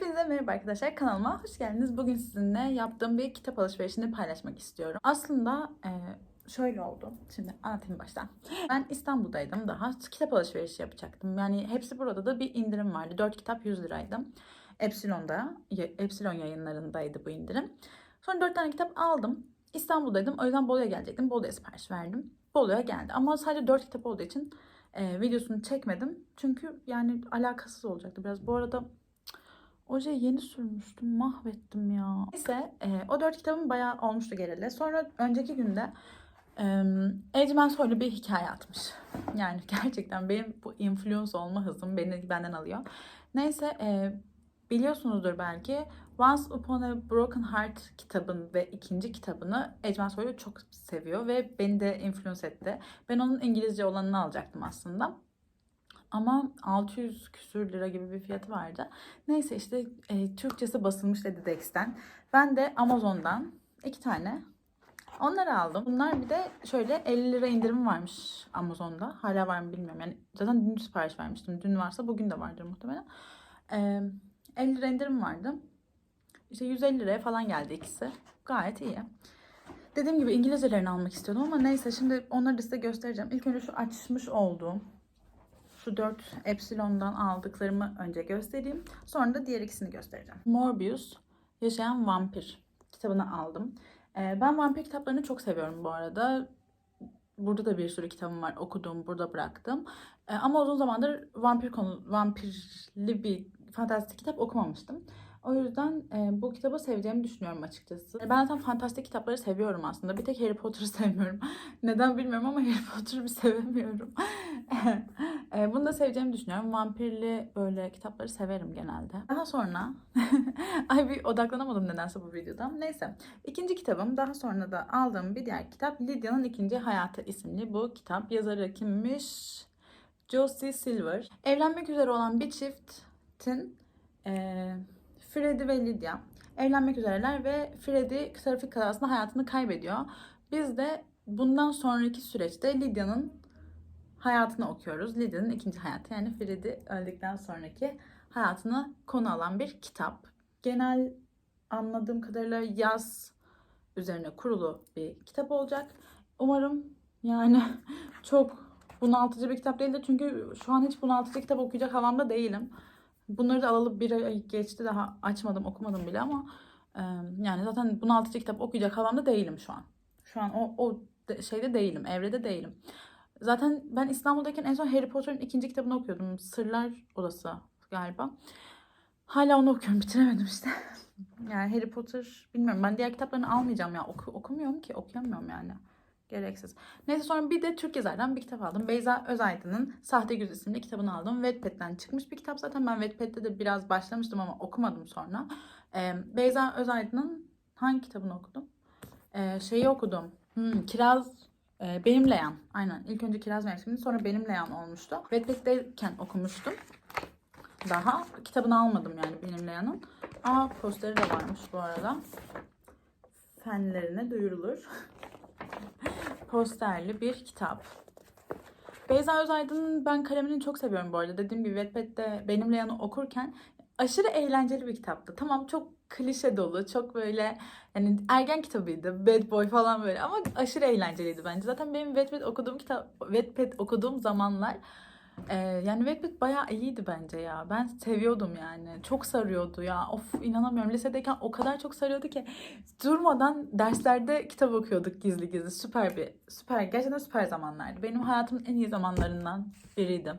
Hepinize merhaba arkadaşlar. Kanalıma hoş geldiniz. Bugün sizinle yaptığım bir kitap alışverişini paylaşmak istiyorum. Aslında şöyle oldu. Şimdi anlatayım baştan. Ben İstanbul'daydım daha. Kitap alışverişi yapacaktım. Yani hepsi burada da bir indirim vardı. 4 kitap 100 liraydı. Epsilon'da, Epsilon yayınlarındaydı bu indirim. Sonra 4 tane kitap aldım. İstanbul'daydım. O yüzden Bolu'ya gelecektim. Bolu'ya sipariş verdim. Bolu'ya geldi. Ama sadece 4 kitap olduğu için e, videosunu çekmedim. Çünkü yani alakasız olacaktı biraz. Bu arada Oje yeni sürmüştüm. Mahvettim ya. Neyse e, o dört kitabım bayağı olmuştu geleli. Sonra önceki günde e, Ecmen Soylu bir hikaye atmış. Yani gerçekten benim bu influence olma hızım beni benden alıyor. Neyse e, biliyorsunuzdur belki Once Upon a Broken Heart kitabın ve ikinci kitabını Ecmen Soylu çok seviyor ve beni de influence etti. Ben onun İngilizce olanını alacaktım aslında. Ama 600 küsür lira gibi bir fiyatı vardı. Neyse işte e, Türkçesi basılmış dedi Dex'ten. Ben de Amazon'dan iki tane onları aldım. Bunlar bir de şöyle 50 lira indirim varmış Amazon'da. Hala var mı bilmiyorum. Yani zaten dün sipariş vermiştim. Dün varsa bugün de vardır muhtemelen. E, 50 lira indirim vardı. İşte 150 liraya falan geldi ikisi. Gayet iyi. Dediğim gibi İngilizcelerini almak istiyordum ama neyse şimdi onları da size göstereceğim. İlk önce şu açmış olduğum şu 4 Epsilon'dan aldıklarımı önce göstereyim. Sonra da diğer ikisini göstereceğim. Morbius, Yaşayan Vampir kitabını aldım. Ee, ben vampir kitaplarını çok seviyorum bu arada. Burada da bir sürü kitabım var okudum, burada bıraktım. Ee, ama uzun zamandır vampir konu, vampirli bir fantastik kitap okumamıştım. O yüzden e, bu kitabı seveceğimi düşünüyorum açıkçası. Ben zaten fantastik kitapları seviyorum aslında. Bir tek Harry Potter'ı sevmiyorum. Neden bilmiyorum ama Harry Potter'ı bir sevemiyorum. e, bunu da seveceğimi düşünüyorum. Vampirli böyle kitapları severim genelde. Daha sonra... Ay bir odaklanamadım nedense bu videoda. Neyse. İkinci kitabım daha sonra da aldığım bir diğer kitap Lydia'nın İkinci Hayatı isimli bu kitap. Yazarı kimmiş? Josie Silver. Evlenmek üzere olan bir çiftin... E, Freddy ve Lydia evlenmek üzereler ve Freddy trafik kazasında hayatını kaybediyor. Biz de bundan sonraki süreçte Lydia'nın hayatını okuyoruz. Lydia'nın ikinci hayatı yani Freddy öldükten sonraki hayatını konu alan bir kitap. Genel anladığım kadarıyla yaz üzerine kurulu bir kitap olacak. Umarım yani çok bunaltıcı bir kitap değildir çünkü şu an hiç bunaltıcı kitap okuyacak havamda değilim. Bunları da alalı bir ay geçti daha açmadım okumadım bile ama e, yani zaten bunaltıcı kitap okuyacak havamda değilim şu an. Şu an o, o de- şeyde değilim, evrede değilim. Zaten ben İstanbul'dayken en son Harry Potter'ın ikinci kitabını okuyordum. Sırlar Odası galiba. Hala onu okuyorum, bitiremedim işte. yani Harry Potter bilmiyorum ben diğer kitaplarını almayacağım ya. Oku, okumuyorum ki, okuyamıyorum yani. Gereksiz. Neyse sonra bir de Türk yazardan bir kitap aldım. Beyza Özaydın'ın Sahte Güz isimli kitabını aldım. Wattpad'den çıkmış bir kitap zaten. Ben Wattpad'de de biraz başlamıştım ama okumadım sonra. Ee, Beyza Özaydın'ın hangi kitabını okudum? Ee, şeyi okudum. Hmm, Kiraz e, Benim Leyan. Aynen. İlk önce Kiraz Mevsimi sonra Benim Leyan olmuştu. Wattpad'deyken okumuştum. Daha kitabını almadım yani Benim Leyan'ın. Aa posteri de varmış bu arada. Fenlerine duyurulur. posterli bir kitap. Beyza Özaydın'ın ben kalemini çok seviyorum bu arada. Dediğim gibi Wattpad'de benimle yanı okurken aşırı eğlenceli bir kitaptı. Tamam çok klişe dolu, çok böyle yani ergen kitabıydı. Bad boy falan böyle ama aşırı eğlenceliydi bence. Zaten benim Wattpad okuduğum kitap Wattpad okuduğum zamanlar e, yani Wattpad bayağı iyiydi bence ya. Ben seviyordum yani. Çok sarıyordu ya. Of inanamıyorum. Lisedeyken o kadar çok sarıyordu ki durmadan derslerde kitap okuyorduk gizli gizli. Süper bir, süper, gerçekten süper zamanlardı. Benim hayatımın en iyi zamanlarından biriydi.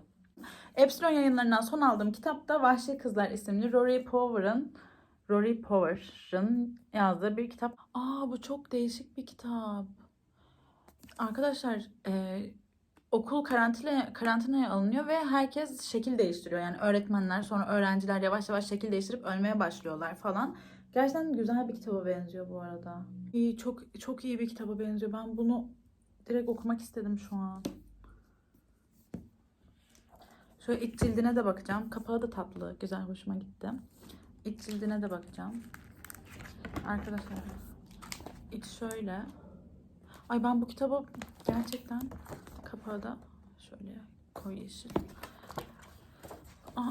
Epsilon yayınlarından son aldığım kitap da Vahşi Kızlar isimli Rory Power'ın Rory Power'ın yazdığı bir kitap. Aa bu çok değişik bir kitap. Arkadaşlar e, okul karantina karantinaya alınıyor ve herkes şekil değiştiriyor. Yani öğretmenler sonra öğrenciler yavaş yavaş şekil değiştirip ölmeye başlıyorlar falan. Gerçekten güzel bir kitaba benziyor bu arada. İyi, çok çok iyi bir kitaba benziyor. Ben bunu direkt okumak istedim şu an. Şöyle iç cildine de bakacağım. Kapağı da tatlı. Güzel, hoşuma gitti. İç cildine de bakacağım. Arkadaşlar. iç şöyle. Ay ben bu kitabı gerçekten kapağı da şöyle koy yeşil. Aa,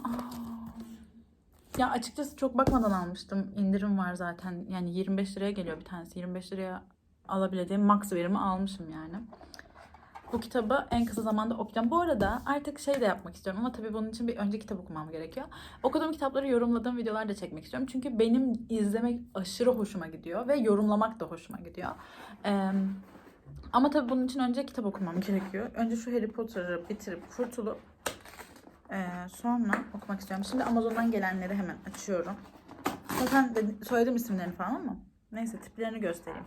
Ya açıkçası çok bakmadan almıştım. İndirim var zaten. Yani 25 liraya geliyor bir tanesi. 25 liraya alabileceğim max verimi almışım yani. Bu kitabı en kısa zamanda okuyacağım. Bu arada artık şey de yapmak istiyorum ama tabii bunun için bir önce kitap okumam gerekiyor. Okuduğum kitapları yorumladığım videolar da çekmek istiyorum. Çünkü benim izlemek aşırı hoşuma gidiyor ve yorumlamak da hoşuma gidiyor. Ee, ama tabii bunun için önce kitap okumam gerekiyor. Önce şu Harry Potter'ı bitirip kurtulup ee, sonra okumak istiyorum. Şimdi Amazon'dan gelenleri hemen açıyorum. Zaten söyledim isimlerini falan ama neyse tiplerini göstereyim.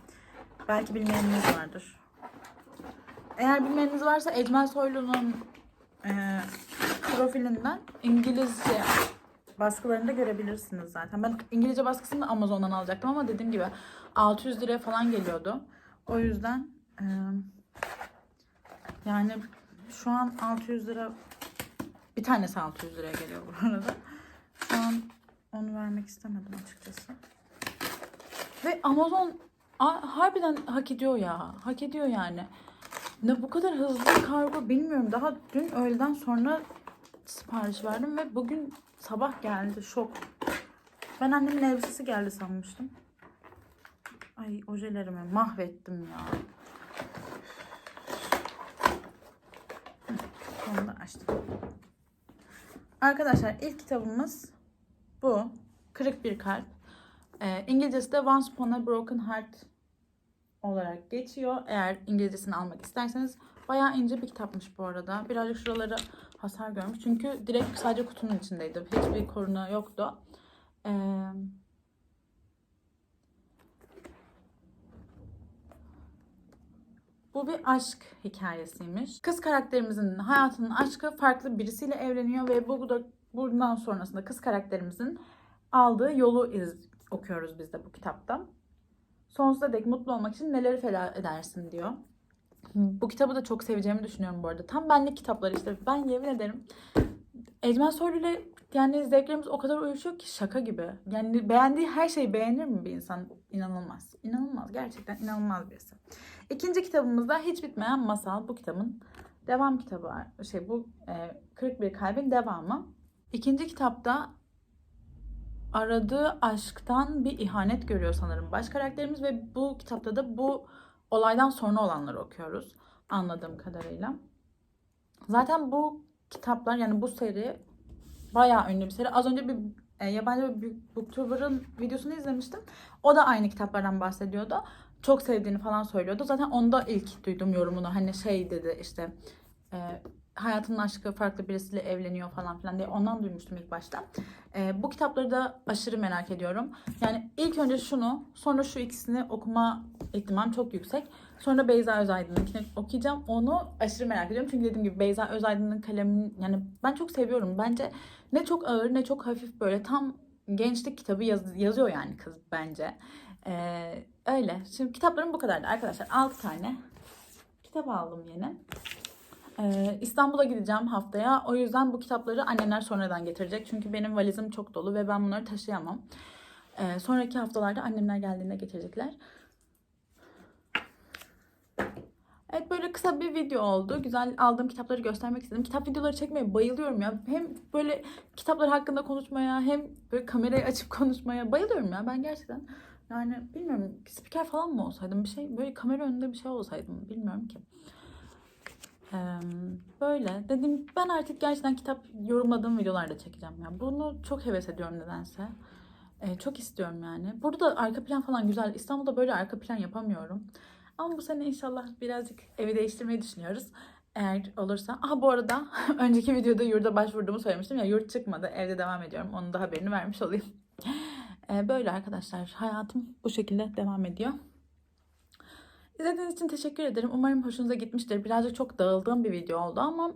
Belki bilmeyeniniz vardır. Eğer bilmeyeniniz varsa Ecmel Soylu'nun e, profilinden İngilizce baskılarını da görebilirsiniz zaten. Ben İngilizce baskısını da Amazon'dan alacaktım ama dediğim gibi 600 liraya falan geliyordu. O yüzden yani şu an 600 lira bir tanesi 600 liraya geliyor bu arada. Şu an onu vermek istemedim açıkçası. Ve Amazon harbiden hak ediyor ya. Hak ediyor yani. Ne bu kadar hızlı kargo bilmiyorum. Daha dün öğleden sonra sipariş verdim ve bugün sabah geldi. Şok. Ben annemin elbisesi geldi sanmıştım. Ay ojelerimi mahvettim ya. Hı, Onu da açtım. Arkadaşlar ilk kitabımız bu. Kırık bir kalp. Ee, İngilizcesi de Once Upon a Broken Heart olarak geçiyor. Eğer İngilizcesini almak isterseniz bayağı ince bir kitapmış bu arada. Birazcık şuraları hasar görmüş. Çünkü direkt sadece kutunun içindeydi. Hiçbir koruna yoktu. Ee, bu bir aşk hikayesiymiş. Kız karakterimizin hayatının aşkı farklı birisiyle evleniyor ve bu da bundan sonrasında kız karakterimizin aldığı yolu iz, okuyoruz biz de bu kitapta. Sonsuza dek mutlu olmak için neleri feda edersin diyor. Bu kitabı da çok seveceğimi düşünüyorum bu arada. Tam benlik kitaplar işte. Ben yemin ederim. Ecmen Soylu ile yani zevklerimiz o kadar uyuşuyor ki şaka gibi. Yani beğendiği her şeyi beğenir mi bir insan? İnanılmaz. İnanılmaz. Gerçekten inanılmaz birisi. İkinci kitabımızda Hiç Bitmeyen Masal. Bu kitabın devam kitabı. Şey bu e, Kırık Bir Kalbin devamı. İkinci kitapta aradığı aşktan bir ihanet görüyor sanırım baş karakterimiz ve bu kitapta da bu olaydan sonra olanları okuyoruz anladığım kadarıyla. Zaten bu kitaplar yani bu seri bayağı ünlü bir seri. Az önce bir e, yabancı bir booktuber'ın videosunu izlemiştim. O da aynı kitaplardan bahsediyordu. Çok sevdiğini falan söylüyordu. Zaten onda ilk duydum yorumunu. Hani şey dedi işte e, hayatının aşkı farklı birisiyle evleniyor falan filan diye ondan duymuştum ilk başta. Ee, bu kitapları da aşırı merak ediyorum. Yani ilk önce şunu, sonra şu ikisini okuma ihtimam çok yüksek. Sonra Beyza Özaydın'ınkini okuyacağım. Onu aşırı merak ediyorum. Çünkü dediğim gibi Beyza Özaydın'ın kalemini yani ben çok seviyorum. Bence ne çok ağır ne çok hafif böyle tam gençlik kitabı yaz- yazıyor yani kız bence. Ee, öyle. Şimdi kitaplarım bu kadardı arkadaşlar. 6 tane kitap aldım yine. Ee, İstanbul'a gideceğim haftaya. O yüzden bu kitapları annemler sonradan getirecek. Çünkü benim valizim çok dolu ve ben bunları taşıyamam. Ee, sonraki haftalarda annemler geldiğinde getirecekler. Evet böyle kısa bir video oldu. Güzel aldığım kitapları göstermek istedim. Kitap videoları çekmeye bayılıyorum ya. Hem böyle kitaplar hakkında konuşmaya hem böyle kamerayı açıp konuşmaya bayılıyorum ya. Ben gerçekten yani bilmiyorum spiker falan mı olsaydım bir şey böyle kamera önünde bir şey olsaydım bilmiyorum ki. Böyle dedim ben artık gerçekten kitap yorumladığım videolarda çekeceğim ya. Bunu çok heves ediyorum nedense. Ee, çok istiyorum yani. Burada arka plan falan güzel. İstanbul'da böyle arka plan yapamıyorum. Ama bu sene inşallah birazcık evi değiştirmeyi düşünüyoruz. Eğer olursa. Aha bu arada önceki videoda yurda başvurduğumu söylemiştim ya yurt çıkmadı. Evde devam ediyorum. Onun da haberini vermiş olayım. Ee, böyle arkadaşlar. Hayatım bu şekilde devam ediyor. İzlediğiniz için teşekkür ederim. Umarım hoşunuza gitmiştir. Birazcık çok dağıldığım bir video oldu ama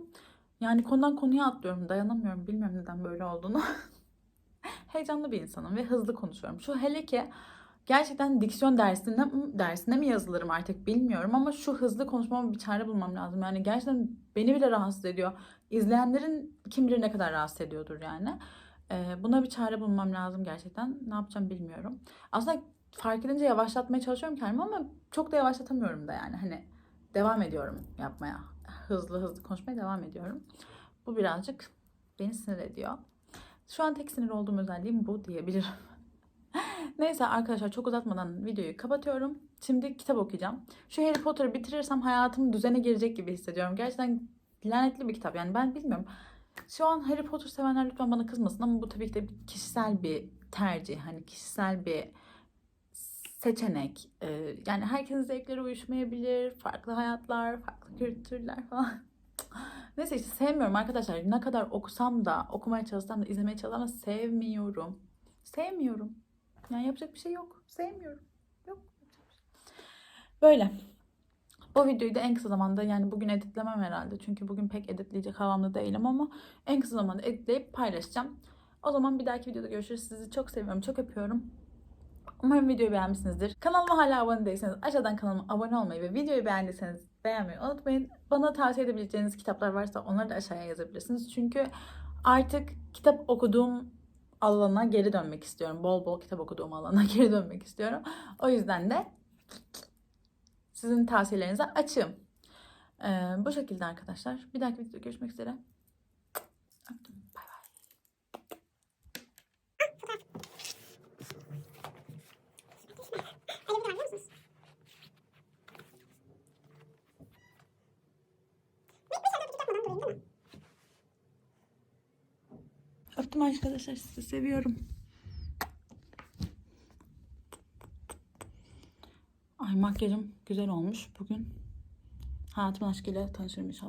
yani konudan konuya atlıyorum. Dayanamıyorum. Bilmiyorum neden böyle olduğunu. Heyecanlı bir insanım ve hızlı konuşuyorum. Şu hele ki gerçekten diksiyon dersinde, dersine mi yazılırım artık bilmiyorum ama şu hızlı konuşmama bir çare bulmam lazım. Yani gerçekten beni bile rahatsız ediyor. İzleyenlerin kim bilir ne kadar rahatsız ediyordur yani. Buna bir çare bulmam lazım gerçekten. Ne yapacağım bilmiyorum. Aslında fark edince yavaşlatmaya çalışıyorum kendimi ama çok da yavaşlatamıyorum da yani. Hani devam ediyorum yapmaya. Hızlı hızlı konuşmaya devam ediyorum. Bu birazcık beni sinir ediyor. Şu an tek sinir olduğum özelliğim bu diyebilirim. Neyse arkadaşlar çok uzatmadan videoyu kapatıyorum. Şimdi kitap okuyacağım. Şu Harry Potter'ı bitirirsem hayatım düzene girecek gibi hissediyorum. Gerçekten lanetli bir kitap yani ben bilmiyorum. Şu an Harry Potter sevenler lütfen bana kızmasın ama bu tabii ki de kişisel bir tercih. Hani kişisel bir seçenek. Ee, yani herkesin zevkleri uyuşmayabilir. Farklı hayatlar, farklı kültürler falan. Neyse işte sevmiyorum arkadaşlar. Ne kadar okusam da, okumaya çalışsam da, izlemeye çalışsam da sevmiyorum. Sevmiyorum. Yani yapacak bir şey yok. Sevmiyorum. Yok. Böyle. Bu videoyu da en kısa zamanda yani bugün editlemem herhalde. Çünkü bugün pek editleyecek havamda değilim ama en kısa zamanda editleyip paylaşacağım. O zaman bir dahaki videoda görüşürüz. Sizi çok seviyorum. Çok öpüyorum. Umarım videoyu beğenmişsinizdir. Kanalıma hala abone değilseniz aşağıdan kanalıma abone olmayı ve videoyu beğendiyseniz beğenmeyi unutmayın. Bana tavsiye edebileceğiniz kitaplar varsa onları da aşağıya yazabilirsiniz. Çünkü artık kitap okuduğum alana geri dönmek istiyorum. Bol bol kitap okuduğum alana geri dönmek istiyorum. O yüzden de sizin tavsiyelerinize açığım. Ee, bu şekilde arkadaşlar. Bir dahaki videoda görüşmek üzere. Öptüm. Öptüm arkadaşlar. Sizi seviyorum. Ay makyajım güzel olmuş bugün. Hayatımın aşkıyla tanışırım inşallah.